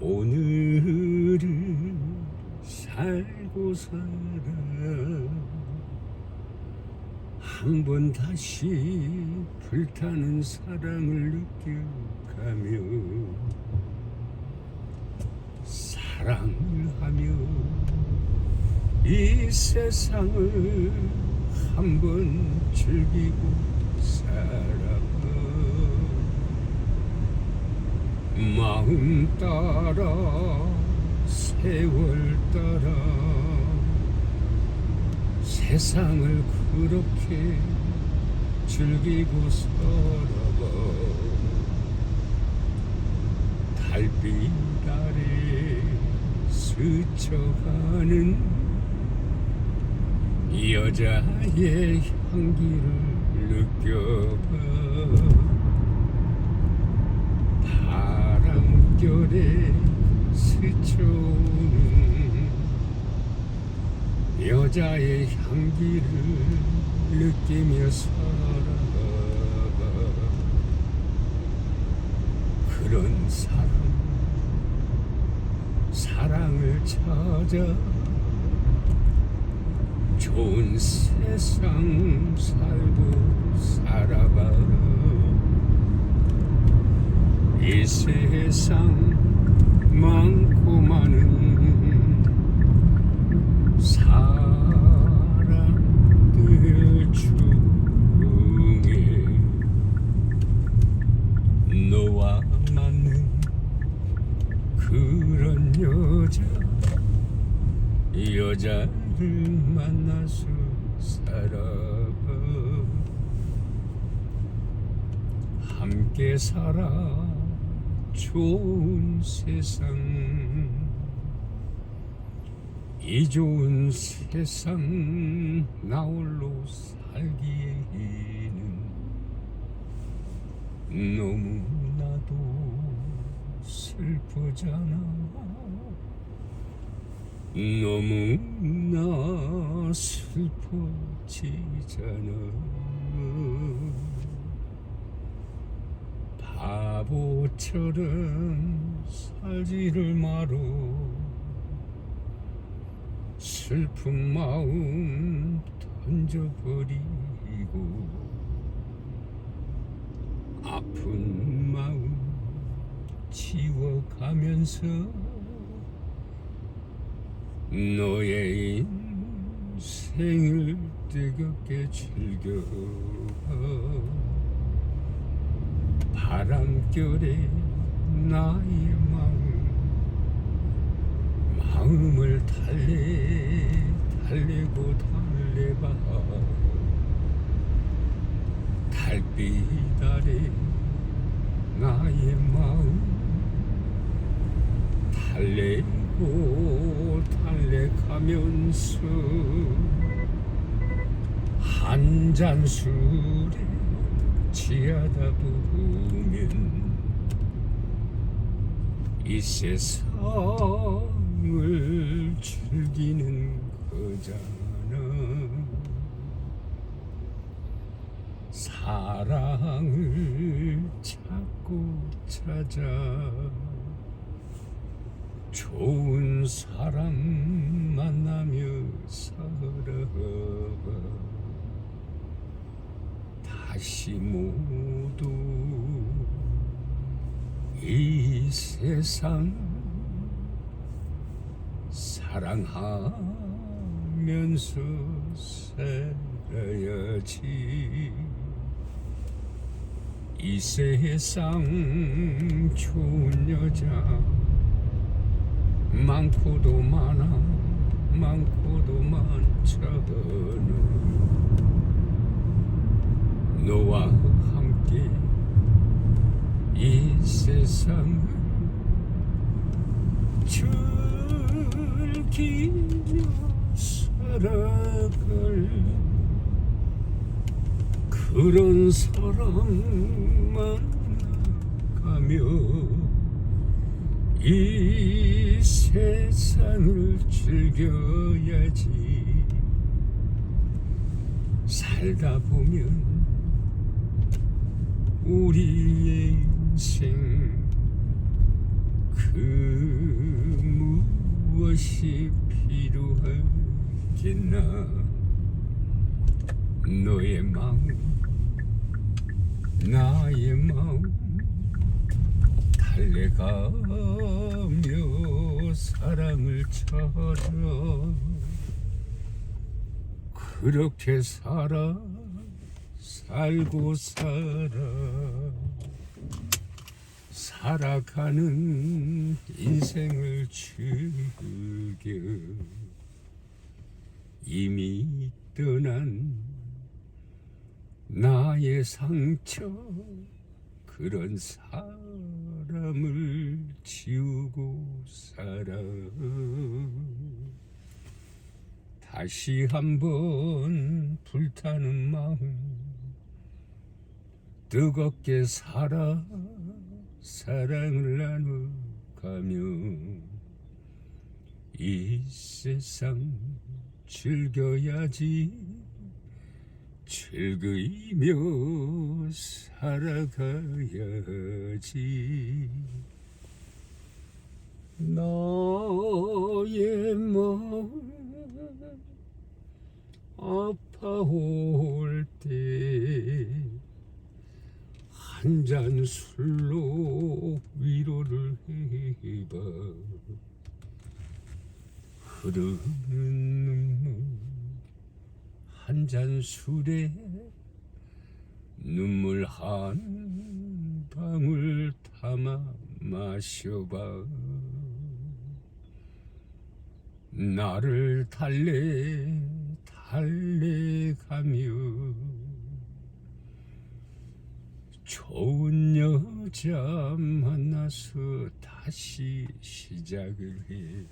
오늘을 살고 살아 한 번 다시 불타는 사랑을 느껴가며 사랑을 하며 이 세상을 한 번 즐기고 살아봐 마음 따라 세월 따라 세상을 그렇게 즐기고 살아봐 달빛 아래 스쳐가는 여자의 향기를 느껴봐 바람결에 스쳐오는 여자의 향기를 느끼며 살아가 그런 사랑 사랑을 찾아 좋은 세상 살고 살아봐 이 세상 많고 많은 사람들 중에 너와 맞는 그런 여자 여자를 만나서 살아봐. 함께 살아 좋은 세상 이 좋은 세상 나 홀로 살기에는 너무나도 슬프잖아. 너무나 슬퍼지잖아 바보처럼 살지를 마로 슬픈 마음 던져버리고 아픈 마음 지워가면서 너의 인생을 뜨겁게 즐겨봐 바람결에 나의 마음 마음을 달래 달래고 달래봐. 달빛 아래 나의 마음 달래고 달래가면서 한잔 술에 취하다 보면 이 세상을 즐기는 거잖아. 사랑을 찾고 찾아 좋은 사람 만나며 살아봐 다시 모두 이 세상 사랑하면서 살아야지. 이 세상 좋은 여자 많고도 많아 많고도 많잖아 너와 함께 이 세상을 즐기며 살아갈 그런 사랑만 가며 이 세상을 즐겨야지. 살다 보면 우리의 인생. 그 무엇이 필요하겠나 너의 마음 나의 마음 달래가며 사랑을 찾아 그렇게 살아 살고 살아 살아가는 인생을 즐겨. 이미 떠난 나의 상처 그런 사람을 지우고 살아. 다시 한번 불타는 마음 뜨겁게 살아 사랑을 나눠가며 이 세상 즐겨야지 즐거이며 살아가야지. 너의 마음 아파올 때 한 잔 술로 위로를 해봐. 흐르는 눈물 한 잔 술에 눈물 한 방울 담아 마셔봐. 나를 달래 달래가며 좋은 여자 만나서 다시 시작을 해